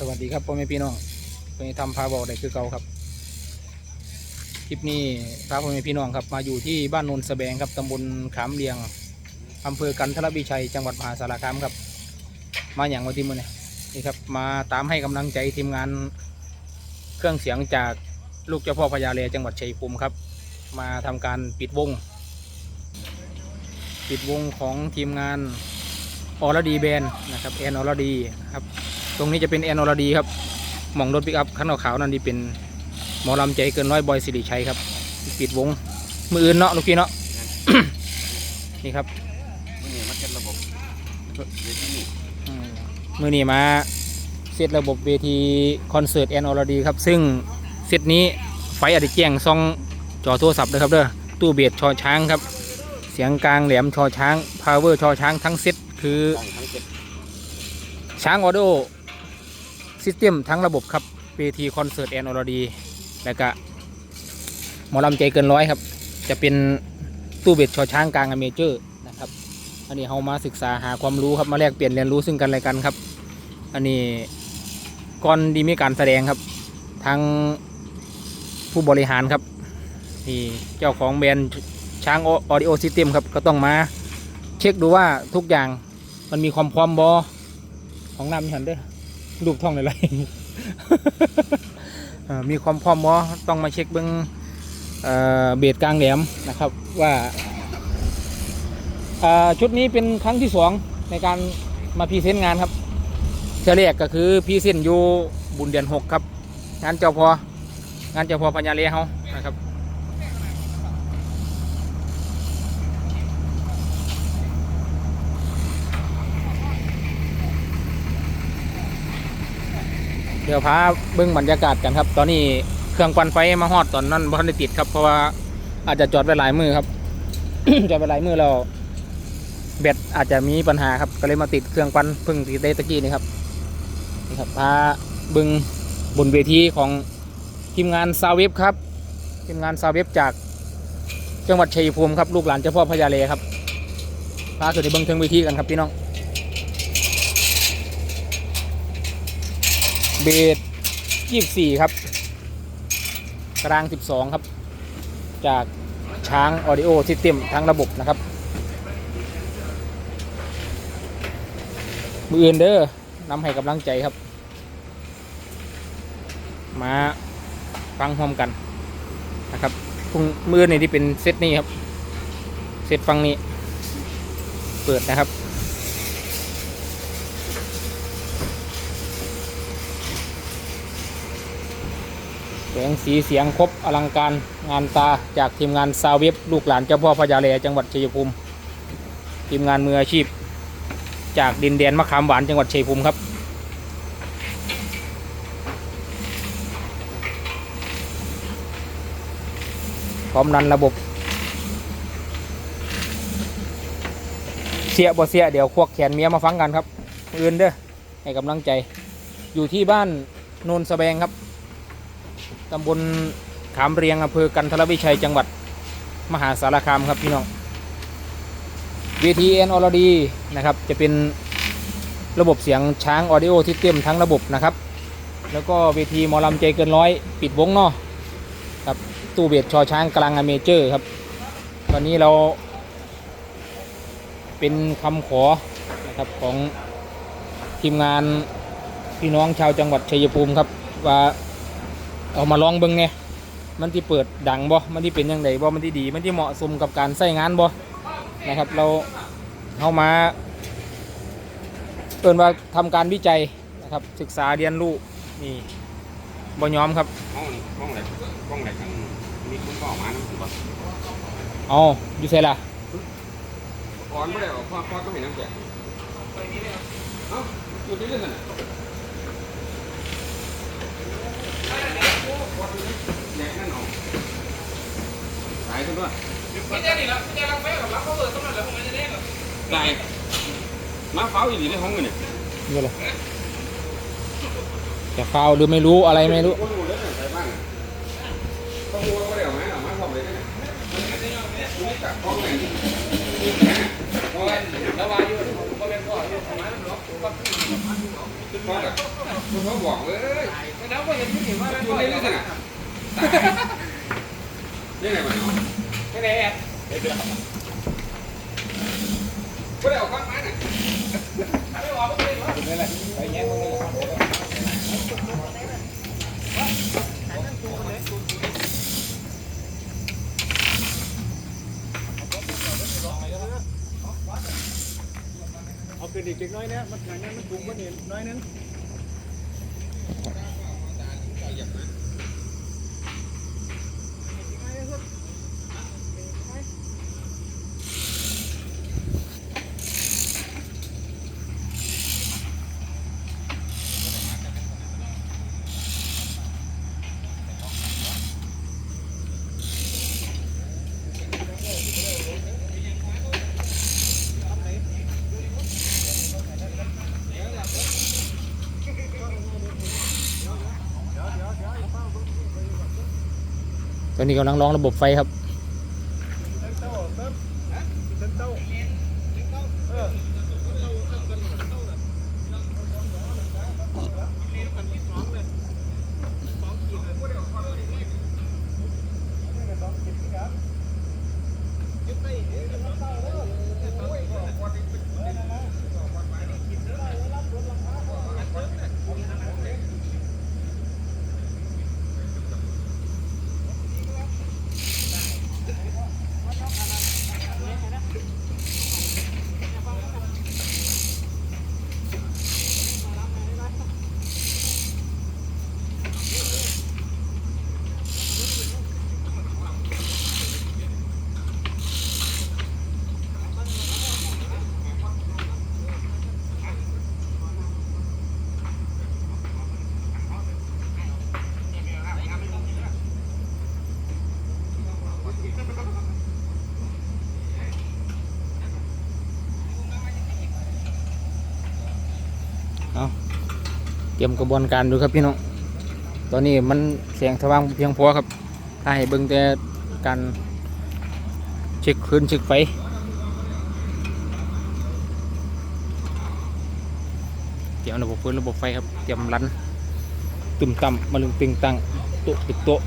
สวัสดีครับพ่อแม่พี่น้องวันนี้ทำพาบอกได้คือเก่าครับ คลิปนี้พาพ่อแม่พี่น้องครับ มาอยู่ที่บ้านโนนสแบงครับตำบลขามเลียงอำเภอกันทรวิชัยจังหวัดมหาสารคามครับ มาอย่างวันที่มือเนี่ยนี่ครับมาตามให้กำลังใจทีมงานเครื่องเสียงจากลูกเจ้าพ่อพญาเลจังหวัดชัยภูมิครับ มาทำการปิดวง ปิดวงของทีมงานออรดีแบนนะครับแอนออรดีครับ ตรงนี้จะเป็นแอนอรดีครับหมองรถปิกอัพคันขาวๆนั่นที่เป็นหมอลำใจเกินร้อยบอยสิริชัยครับ ปิดวง มืออื่นเนาะลูกพี่เนาะนี่ครับนี่มันเป็นระบบเวทีอืมมือนี้มาเซตระบบเวทีคอนเสิร์ตแอนอรดีครับ ซึ่งเซตนี้ไฟอาจจะแจ้งซองจอโทรศัพท์เลยครับเด้อตู้เบียดชอช้างครับ เสียงกลางแหลมชอช้างพาวเวอร์ชอช้างทั้งเซตคือตั้งทั้งเจ็ดช้างออโด ซิสเต็มทั้งระบบครับเวทีคอนเสิร์ตแอนอรดีแล้วก็หมอลำใจเกินร้อยครับ จะเป็นตู้เบ็ดชอช้างกลางอเมเจอร์นะครับอันนี้เรามาศึกษาหาความรู้ครับมาแลกเปลี่ยนเรียนรู้ซึ่งกันและกันครับ อันนี้ก่อนดีมีการแสดงครับทางผู้บริหารครับนี่เจ้าของแบรนด์ช้างออดิโอซิสเต็มครับก็ต้องมาเช็คดูว่าทุกอย่างมันมีความพร้อมบอของน้ำมีหันด้วย รูปท่องอะไรมีความพร้อมมอต้องมาเช็คเบิ้งเบสกลางแหลมนะครับว่าชุดนี้เป็นครั้งที่สองในการมาพรีเซนต์งานครับเที่ยก็คือพรีเซนต์อยู่บุญเดือนหกครับ งานเจ้าพองานเจ้าพอพญาเลเฮานะครับ เดี๋ยวพาเบิ้งบรรยากาศกันครับ ตอนนี้เครื่องปั่นไฟมาฮอดตอนนั้นบ่ทันได้ติดครับ เพราะว่าอาจจะจอดไปหลายมือครับ จอดไปหลายมือแล้วแบตอาจจะมีปัญหาครับ ก็เลยมาติดเครื่องปั่นเพิ่งติดได้ตะกี้นี่ครับนี่ครับพาเบิ้งบนเวทีของทีมงานซาวเวฟครับทีมงานซาวเวฟจากจังหวัดชัยภูมิครับลูกหลานเจ้าพ่อพญาเลครับพาขึ้นไปเบิ้งเทิงเวทีกันครับพี่น้อง บสยี่สี่ครับ กลางสิบสองครับ จากช้างออดิโอซิสเต็มทั้งระบบนะครับ มืออื่นเด้อนำให้กำลังใจครับ มาฟังพร้อมกันนะครับพุ่งมือนี่ที่เป็นเซตนี้ครับ เซตฟังนี้ เปิดนะครับ งสีเสียงครบอลังการงานตาจากทีมงานซาวเว็บลูกหลานเจ้าพ่อพญาเลจังหวัดชัยภูมิ ทีมงานมืออาชีพ จากดินแดนมะขามหวานจังหวัดชัยภูมิครับพร้อมรันระบบ เสียบ่เสียเดี๋ยวควกแขนเมียมาฟังกันครับอื่นเด้อให้กำลังใจอยู่ที่บ้านโนนสแบงครับ ตำบลขามเรียงอำเภอกันทรวิชัยจังหวัดมหาสารคามครับพี่น้อง VTN ออดีนะครับจะเป็นระบบเสียงช้างออดิโอที่เต็มทั้งระบบนะครับ แล้วก็เวทีมอลำใจเกินร้อยปิดวงเนาะครับตู้เบียดชอช้างกลางอเมเจอร์ครับ ตอนนี้เราเป็นคำขอนะครับของทีมงานพี่น้องชาวจังหวัดชัยภูมิครับว่า เอามาลองเบิ่งเนี่ยมันที่เปิดดังบ่มันที่เป็นยังไงบ่มันที่ดี มันที่เหมาะสมกับการใช้งานบ่นะครับ เราเข้ามาเปิดว่าทำการวิจัยนะครับ ศึกษาเรียนรู้นี่บ่ยอมครับห้องห้องไหนห้องไหนกันมีคุณก็ออกมานะผมว่าเอาอยู่เซล่ะก่อนไม่ได้ออกพ่อพ่อต้องเห็นน้ำแข็งเอ้าอยู่ที่เรื่องนั้น แหนกนั่นเอาตายซะด้วยตายมาเฝ้าอีหลีในห้องเลยเนี่ยนี่เลยจะฟาวหรือไม่รู้อะไรไม่รู้คนรู้เลยเนี่ยใครบ้างอะเขารู้ว่าเขาได้เอาไหมเอามาทำอะไรกันเนี่ยนี่กัดห้องไหนนี่แล้ววาอยู่ก็เป็นพ่ออยู่ประมาณนั้นเนาะพ่อแบบพ่อบอกเลยแล้วก็เห็นผู้หญิงว่าตัวนี้ลักษณะยังไงมันเนาะไม่ได้แอบ ไม่ได้ออกข้างไม้น่ะ ไม่ออกไม่ได้หรอ ไปแย่งมึงเลย เอาขึ้นอีกเล็กน้อยนะมันขายนั้นมันถูกมันเห็นน้อยนึง ตอนนี้กำลังร้องระบบไฟครับ เตรียมกระบวนการดูครับพี่น้อง ตอนนี้มันแสงสว่างเพียงพอครับ ถ้าให้เบิ่งแต่การเช็คคืนเช็คไฟเตรียมระบบพื้นระบบไฟครับ เตรียมรันตุ่มต่ำมาลึงตึงตังโต๊ะปิดโต๊ะ